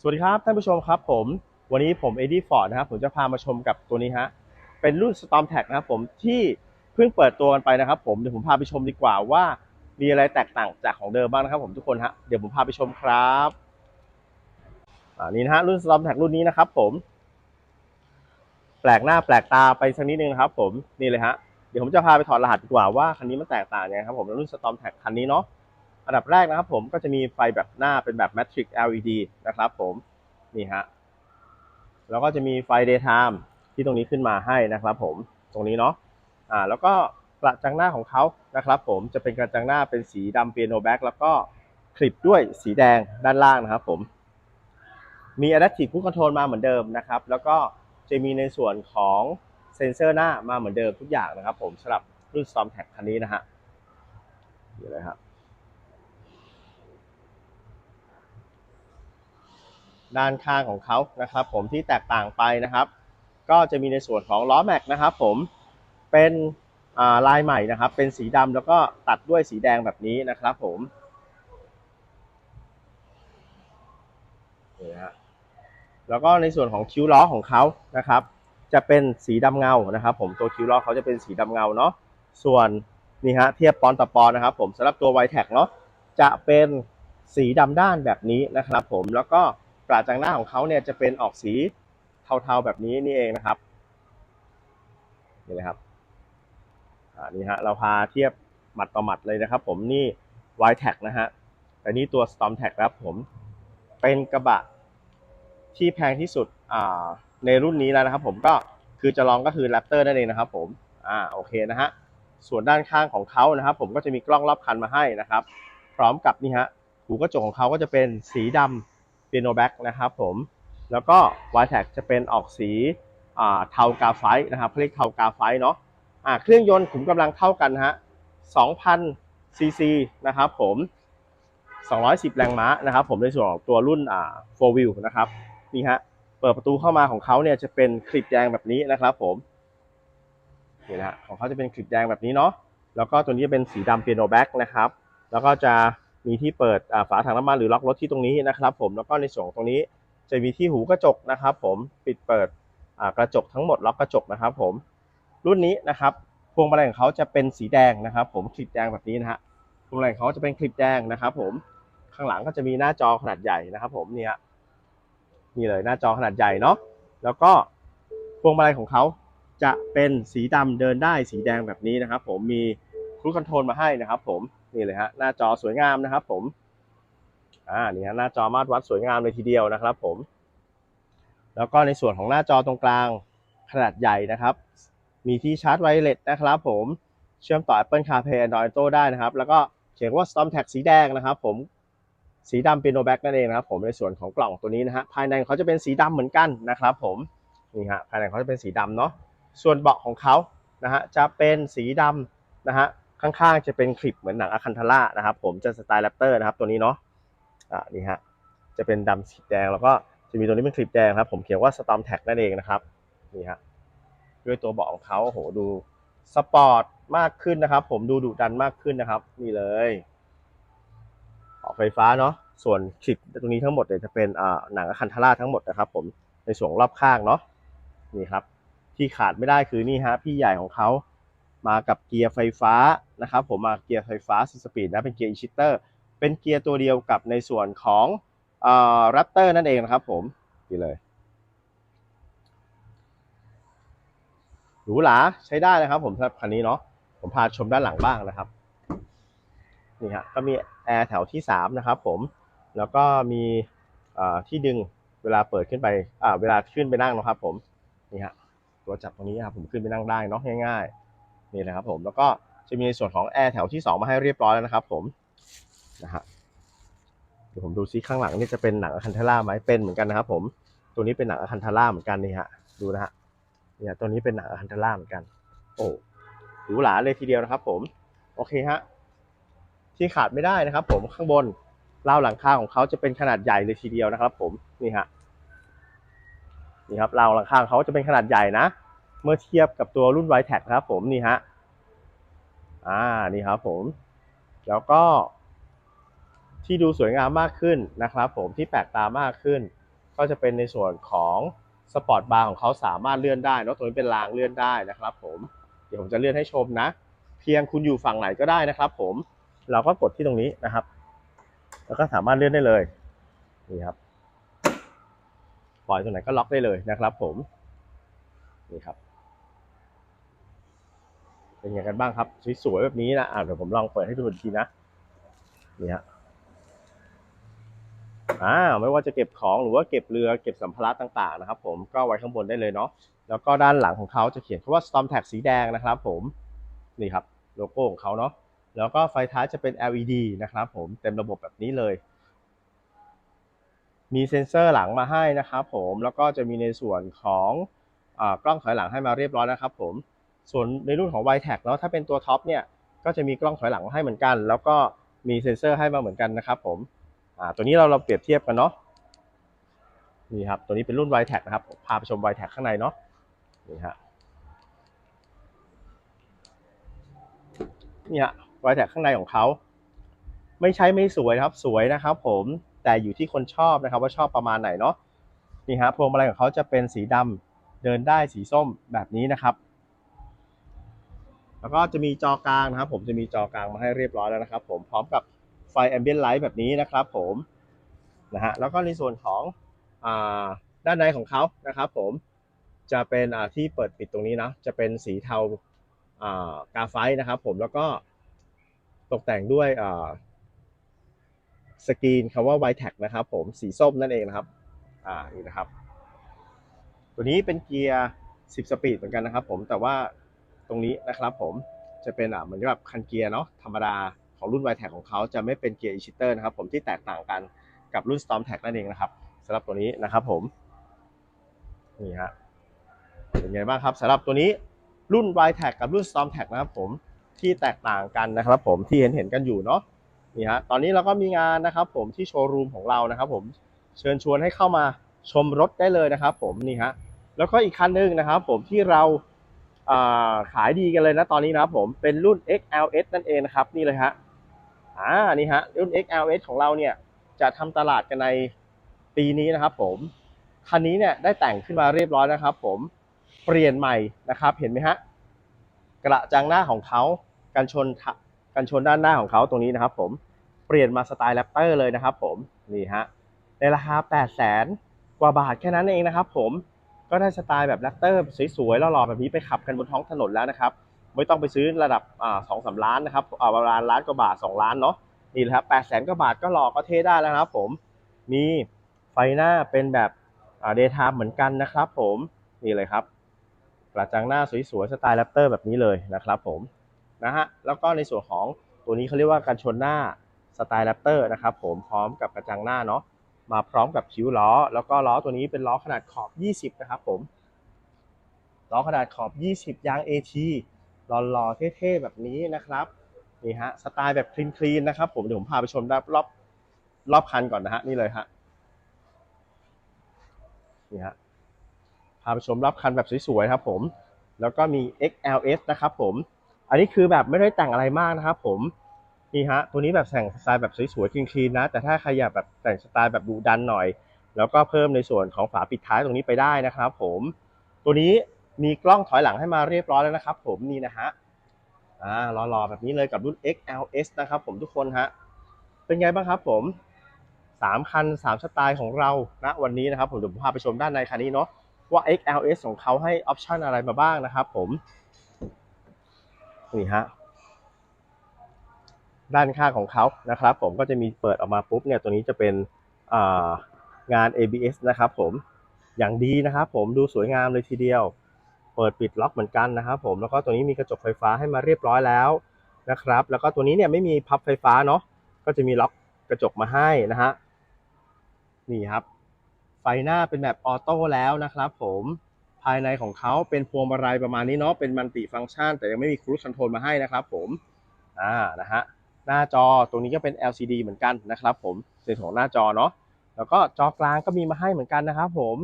สวัสดีครับท่านผู้ชมครับผม วันนี้ผมเอ็ดดี้ฟอร์ดนะครับผมจะพามาชมกับตัวนี้ฮะเป็นรุ่น Storm Tag นะครับผมที่เพิ่งเปิดตัวกันไปนะครับ ผมเดี๋ยวผมพาไปชมดีกว่าว่า มีอะไรแตกต่างจากของเดิมบ้างนะครับ ผมทุกคนฮะเดี๋ยวผมพาไปชมครับอ่านี่นะฮะรุ่น Storm Tag รุ่นนี้นะครับผม แปลกหน้าแปลกตาไปสักนิดนึงนะครับ ผมนี่เลยฮะเดี๋ยวผมจะพาไปถอดรหัสดีกว่าว่าคันนี้มันแตกต่างยังไงครับผมรุ่น Storm Tag คันนี้เนาะ อันดับแรกนะครับผมก็จะมีไฟแบบหน้าเป็นแบบ Matrix LED นะครับผมนี่ฮะแล้วก็จะมีไฟ daytime ที่ตรงนี้ขึ้นมาให้นะครับผมตรงนี้เนาะอ่าแล้วก็กระจังหน้าของเขานะครับผมจะเป็นกระจังหน้าเป็นสีดำเปียโนแบ็กแล้วก็คลิปด้วยสีแดงด้านล่างนะครับผมมี Adaptive Cruise Control มาเหมือนเดิมนะครับ แล้วก็จะมีในส่วนของเซ็นเซอร์หน้ามาเหมือนเดิมทุกอย่างนะครับผมสำหรับรุ่น Storm Tag คันนี้นะฮะนี่เลยครับ ด้านข้างของเขานะครับ ผมที่แตกต่างไปนะครับ ก็จะมีในส่วนของล้อแม็กนะครับ ผมเป็นลายใหม่นะครับ เป็นสีดำแล้วก็ตัดด้วยสีแดงแบบนี้นะครับ ผมนี่นะฮะแล้วก็ในส่วนของคิ้วล้อของเขานะครับ จะเป็นสีดำเงานะครับ ผมตัวคิ้วล้อเขาจะเป็นสีดำเงาเนาะส่วนนี่ฮะเทียบปอนต่อปอนนะครับ ผมสำหรับตัวไวแท็กเนาะจะเป็นสีดำด้านแบบนี้นะครับ ผมแล้วก็ กระจังหน้าของเขาเนี่ยจะเป็นออกสีเทาๆแบบนี้นี่เองนะครับนี่เลยครับอ่านี่ฮะเราพาเทียบหมัดต่อหมัดเลยนะครับ ผมนี่ y t a g นะฮะแต่นี่ตัว Storm Tag ครับผมเป็นกระบะที่แพงที่สุดอ่าในรุ่นนี้แล้วนะครับ ผมก็คือจะลองก็คือ Raptor นั่นเองนะครับ ผมอ่าโอเคนะฮะส่วนด้านข้างของเขานะครับ ผมก็จะมีกล้องรอบคันมาให้นะครับ พร้อมกับนี่ฮะหูกระจกของเขาก็จะเป็นสีดำ เปียโนแบ็กนะครับผมแล้วก็ y t a g จะเป็นออกสีอ่าเทากาไฟต์นะครับเขาเรียกเทากาไฟต์เนาะอ่าเครื่องยนต์ขุมกำลังเท่ากันนะฮะ2,000ซีซีนะครับผม 210 แรงม้านะครับผมในส่วนของตัวรุ่นอ่า4 wheel นะครับนี่ฮะเปิดประตูเข้ามาของเขาเนี่ยจะเป็นคลิปแดงแบบนี้นะครับผมนี่นฮะของเขาจะเป็นคลิปแดงแบบนี้เนาะแล้วก็ตัวนี้จะเป็นสีดำเปียโนแบ็กนะครับ แล้วก็จะ มีที่เปิดฝาถังน้ำมันหรือล็อกรถที่ตรงนี้นะครับ ผมแล้วก็ในส่วนของตรงนี้จะมีที่หูกระจกนะครับ ผมปิดเปิดกระจกทั้งหมดล็อกกระจกนะครับ ผมรุ่นนี้นะครับพวงมาลัยของเขาจะเป็นสีแดงนะครับ ผมคลิปแดงแบบนี้นะฮะพวงมาลัยของเขาจะเป็นคลิปแดงนะครับ ผมข้างหลังก็จะมีหน้าจอขนาดใหญ่นะครับ ผมเนี่ยนี่เลยหน้าจอขนาดใหญ่เนาะแล้วก็พวงมาลัยของเขาจะเป็นสีดำเดินได้สีแดงแบบนี้นะครับ ผมมีครูคอนโทรลมาให้นะครับ ผม นี่เลยฮะหน้าจอสวยงามนะครับ ผมอ่านี่ฮะหน้าจอมาตรวัดสวยงามเลยทีเดียวนะครับ ผม แล้วก็ในส่วนของหน้าจอตรงกลางขนาดใหญ่นะครับ มีที่ชาร์จไวเลสนะครับ ผมเชื่อมต่อ Apple CarPlay Android Auto ได้นะครับ แล้วก็เขียนว่า Storm Tag สีแดงนะครับ ผมสีดำเป็นโนแบ็กนั่นเองนะครับผมในส่วนของกล่องตัวนี้นะฮะภายในเขาจะเป็นสีดำเหมือนกันนะครับ ผมนี่ฮะภายในเขาจะเป็นสีดำเนาะส่วนเบาะของเขานะฮะจะเป็นสีดำนะฮะ ข้างๆจะเป็นคลิปเหมือนหนังอะคันทาร่านะครับผมจะสไตล์แรปเตอร์นะครับตัวนี้เนาะอ่านี่ฮะจะเป็นดำสีแดงแล้วก็จะมีตัวนี้เป็นคลิปแดงครับผมเขียนว่า Storm Tag นั่นเองนะครับนี่ฮะด้วยตัวเบาะของเขาโหดูสปอร์ตมากขึ้นนะครับ ผมดูดุดันมากขึ้นนะครับ นี่เลยออกไฟฟ้าเนาะส่วนคลิปตรงนี้ทั้งหมดเนี่ยจะเป็นอ่าหนังอะคันทาร่าทั้งหมดนะครับ ผมในส่วนรอบข้างเนาะนี่ครับ ที่ขาดไม่ได้คือนี่ฮะพี่ใหญ่ของเขา มากับเกียร์ไฟฟ้านะครับผมมาเกียร์ไฟฟ้าสสปีดนะเป็นเกียร์อิชิเตอร์เป็นเกียร์ตัวเดียวกับในส่วนของเอ่อแรปเตอร์นั่นเองนะครับผมนี่เลยหรูหราใช้ได้นะครับผมสำหรับคันนี้เนาะผมพาชมด้านหลังบ้างนะครับนี่ฮะก็มีแอร์แถวที่ 3 นะครับผมแล้วก็มีที่ดึงเวลาเปิดขึ้นไปอ่าเวลาขึ้นไปนั่งนะครับผมนี่ฮะตัวจับตรงนี้ครับผมขึ้นไปนั่งได้เนาะง่ายๆ นี่นะครับผมแล้วก็จะมีในส่วนของแอร์แถวที่ 2 มาให้เรียบร้อยแล้วนะครับ ผมนะฮะเดี๋ยวผมดูซิข้างหลังนี่จะเป็นหนังอะคันทาร่าไหมเป็นเหมือนกันนะครับผมตัวนี้เป็นหนังอะคันทาร่าเหมือนกันนี่ฮะดูนะฮะเนี่ยตัวนี้เป็นหนังอะคันทาร่าเหมือนกัน โอ้หรูหราเลยทีเดียวนะครับ ผมโอเคฮะที่ขาดไม่ได้นะครับ ผมข้างบนราวหลังคาของเขาจะเป็นขนาดใหญ่เลยทีเดียวนะครับ ผมนี่ฮะนี่ครับราวหลังคาเขาจะเป็นขนาดใหญ่นะ เมื่อเทียบกับตัวรุ่น y t a g นะครับผมนี่ฮะอ่านี่ครับผม แล้วก็ ที่ดูสวยงามมากขึ้นนะครับผมที่แปลกตามากขึ้น ก็จะเป็นในส่วนของสปอร์ตบาร์ของเขาสามารถเลื่อนได้เนะตรงนี้เป็นรางเลื่อนได้นะครับ ผมเดี๋ยวผมจะเลื่อนให้ชมนะ เพียงคุณอยู่ฝั่งไหนก็ได้นะครับ ผมเราก็กดที่ตรงนี้นะครับ แล้วก็สามารถเลื่อนได้เลยนี่ครับปล่อยตรงไหนก็ล็อกได้เลยนะครับ ผมนี่ครับ เป็นยังไงกันบ้างครับสวยๆแบบนี้นะอ่าเดี๋ยวผมลองเปิดให้ดูอีกทีนะนี่ฮะอ่าไม่ว่าจะเก็บของหรือว่าเก็บเรือเก็บสัมภาระต่างๆนะครับ ผมก็ไว้ข้างบนได้เลยเนาะแล้วก็ด้านหลังของเขาจะเขียนคำว่า Storm Tag สีแดงนะครับ ผมนี่ครับโลโก้ของเขาเนาะแล้วก็ไฟท้ายจะเป็น LED นะครับผมเต็มระบบแบบนี้เลย มีเซ็นเซอร์หลังมาให้นะครับผมแล้วก็จะมีในส่วนของอกล้องถอยหลังให้มาเรียบร้อยนะครับผม ส่วนในรุ่นของ y t e c เนาะถ้าเป็นตัวท็อปเนี่ยก็จะมีกล้องถอยหลังให้เหมือนกัน แล้วก็มีเซ็นเซอร์ให้มาเหมือนกันนะครับผมอ่าตัวนี้เราเราเปรียบเทียบกันเนาะนี่ครับตัวนี้เป็นรุ่น y t e c นะครับพาไปชม y t e c ข้างในเนาะนี่ฮะเนี่ย y t e c ข้างในของเขา ไม่ใช่ไม่สวยครับสวยนะครับ ผมแต่อยู่ที่คนชอบนะครับ ว่าชอบประมาณไหนเนาะนี่ฮะพวงมาลัยของเขาจะเป็นสีดำเดินได้สีส้มแบบนี้นะครับ แล้วก็จะมีจอกลางนะครับ ผมจะมีจอกลางมาให้เรียบร้อยแล้วนะครับ ผมพร้อมกับไฟแอมเบียนไลท์แบบนี้นะครับ ผมนะฮะแล้วก็ในส่วนของอด้านในของเขานะครับ ผมจะเป็นที่เปิดปิดตรงนี้นะจะเป็นสีเทาากาไฟนะครับ ผมแล้วก็ตกแต่งด้วยสกรีนคำว่า y t e c นะครับ ผมสีส้มนั่นเองนะครับอ่านี่นะครับ ตัวนี้เป็นเกียร์ 10 สปีดเหมือนกันนะครับ ผมแต่ว่า ตรงนี้นะครับผมจะเป็นอ่าเหมือนกับคันเกียร์เนาะธรรมดาของรุ่น y t e c ของเขาจะไม่เป็นเกียร์ e s h i t t e r นะครับผมที่แตกต่างกันกับรุ่น Storm Tag นั่นเองนะครับสำหรับตัวนี้นะครับผมนี่ฮะเป็นไงบ้างครับสำหรับตัวนี้รุ่น y t e c กับรุ่น Storm Tag นะครับผมที่แตกต่างกันนะครับผมที่เห็นเห็นกันอยู่เนาะนี่ฮะตอนนี้เราก็มีงานนะครับผมที่โชว์รูมของเรานะครับผมเชิญชวนให้เข้ามาชมรถได้เลยนะครับผมนี่ฮะแล้วก็อีกคันหนึ่งนะครับผมที่เรา ขายดีกันเลยนะตอนนี้นะครับผมเป็นรุ่น XLS นั่นเองนะครับนี่เลยฮะอ่านี่ฮะรุ่น XLS ของเราเนี่ยจะทำตลาดกันในปีนี้นะครับผมคันนี้เนี่ยได้แต่งขึ้นมาเรียบร้อยนะครับ ผมเปลี่ยนใหม่นะครับ เห็นไหมฮะกระจังหน้าของเขากันชนกันชนด้านหน้าของเขาตรงนี้นะครับ ผมเปลี่ยนมาสไตล์แรปเตอร์เลยนะครับ ผมนี่ฮะในราคา 8 0 0 0 0 0กว่าบาทแค่นั้นเองนะครับ ผม ก็ได้สไตล์แบบแรปเตอร์สวยๆหล่อๆแบบนี้ไปขับกันบนท้องถนนแล้วนะครับ ไม่ต้องไปซื้อระดับสองสามล้านนะครับประมาณล้านกว่าบาทสองล้านเนาะนี่แหละครับแปดแสนกว่าบาทก็หล่อก็เท่ได้แล้วนะครับผมมีไฟหน้าเป็นแบบเดย์ไทม์เหมือนกันนะครับผมนี่เลยครับกระจังหน้าสวยๆสไตล์แรปเตอร์แบบนี้เลยนะครับผมนะฮะแล้วก็ในส่วนของตัวนี้เขาเรียกว่าการชนหน้าสไตล์แรปเตอร์นะครับผมพร้อมกับกระจังหน้าเนาะ มาพร้อมกับคิ้วล้อ แล้วก็ล้อตัวนี้เป็นล้อขนาดขอบ 20 นะครับผมล้อขนาดขอบ 20 ยาง AT หล่อๆเท่ๆแบบนี้นะครับนี่ฮะสไตล์แบบคลีนๆนะครับผมเดี๋ยวผมพาไปชมรอบรอบรอบคันก่อนนะฮะนี่เลยฮะนี่ฮะพาไปชมรอบคันแบบสวยๆครับผม แล้วก็มี XLS นะครับผม อันนี้คือแบบไม่ได้แต่งอะไรมากนะครับผม นี่ฮะ ตัวนี้แบบแต่งสไตล์แบบสวยๆคลีนๆนะ แต่ถ้าใครอยากแบบแต่งสไตล์แบบดุดันหน่อย แล้วก็เพิ่มในส่วนของฝาปิดท้ายตรงนี้ไปได้นะครับ ผม ตัวนี้มีกล้องถอยหลังให้มาเรียบร้อยแล้วนะครับ ผมนี่นะฮะอ่ารอๆแบบนี้เลยกับรุ่น XLS นะครับ ผมทุกคนฮะเป็นไงบ้างครับ ผมสามคันสามสไตล์ของเราณวันนี้นะครับ ผมเดี๋ยวผมพาไปชมด้านในคันนี้เนาะว่า XLS ของเขาให้ออปชันอะไรมาบ้างนะครับ ผมนี่ฮะ ด้านข้างของเขานะครับ ผมก็จะมีเปิดออกมาปุ๊บเนี่ยตัวนี้จะเป็นงาน ABS นะครับผมอย่างดีนะครับผมดูสวยงามเลยทีเดียว เปิดปิดล็อกเหมือนกันนะครับผมแล้วก็ตัวนี้มีกระจกไฟฟ้าให้มาเรียบร้อยแล้วนะครับ แล้วก็ตัวนี้เนี่ยไม่มีพับไฟฟ้าเนาะก็จะมีล็อกกระจกมาให้นะฮะนี่ครับ ไฟหน้าเป็นแบบออโต้แล้วนะครับ ผมภายในของเขาเป็นพวงมาลัยประมาณนี้เนาะเป็นมัลติฟังก์ชัน แต่ยังไม่มีครู i คอนโทรลมาให้นะครับ ผมอ่านะฮะ หน้าจอตรงนี้ก็เป็น LCD เหมือนกันนะครับ ผมในส่วนของหน้าจอเนาะแล้วก็จอกลางก็มีมาให้เหมือนกันนะครับ ผม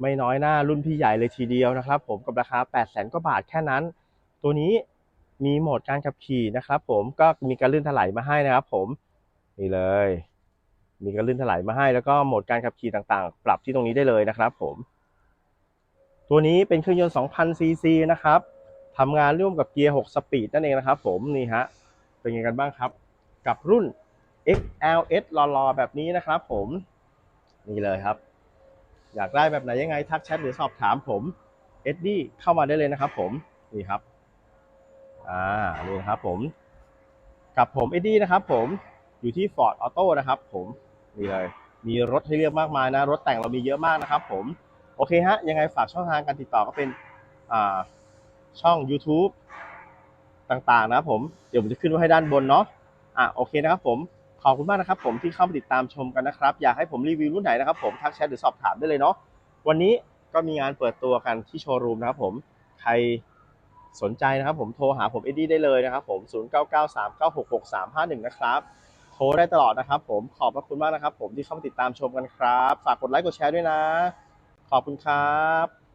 ไม่น้อยหน้ารุ่นพี่ใหญ่เลยทีเดียวนะครับ ผมกับราคา 8 0 0 0 0 0กว่าบาทแค่นั้น ตัวนี้มีโหมดการขับขี่นะครับ ผมก็มีการลื่นถลายมาให้นะครับ ผมนี่เลย มีกระลื่นถลายมาให้ แล้วก็โหมดการขับขี่ต่างๆ ปรับที่ตรงนี้ได้เลยนะครับ ผม ตัวนี้เป็นเครื่องยนต์ 2,000ซีซีนะครับทำงานร่วมกับเกียร์ 6 สปีดนั่นเองนะครับ ผมนี่ฮะ เป็นไงกันบ้างครับ กับรุ่น XLS รอๆแบบนี้นะครับผม นี่เลยครับ อยากได้แบบไหนยังไงทักแชทหรือสอบถามผมเอ็ดดี้เข้ามาได้เลยนะครับผม นี่ครับ อ่า นี่นะครับผม กับผมเอ็ดดี้นะครับผมอยู่ที่ Ford Auto นะครับผมนี่เลย มีรถให้เลือกมากมายนะ รถแต่งเรามีเยอะมากนะครับผมโอเคฮะ ยังไงฝากช่องทางการติดต่อก็เป็นช่อง YouTube ต่างๆนะครับผมเดี๋ยวผมจะขึ้นไว้ให้ด้านบนเนาะอะโอเคนะครับผมขอบคุณมากนะครับผมที่เข้ามาติดตามชมกันนะครับ อยากให้ผมรีวิวรุ่นไหนนะครับผมทักแชทหรือสอบถามได้เลยเนาะวันนี้ก็มีงานเปิดตัวกันที่โชว์รูมนะครับผมใครสนใจนะครับผมโทรหาผมเอ็ดดี้ได้เลยนะครับผม 0993966351 นะครับโทรได้ตลอดนะครับผมขอบพระคุณมากนะครับผมที่เข้ามาติดตามชมกันครับ ฝากกดไลค์กดแชร์ด้วยนะ ขอบคุณครับ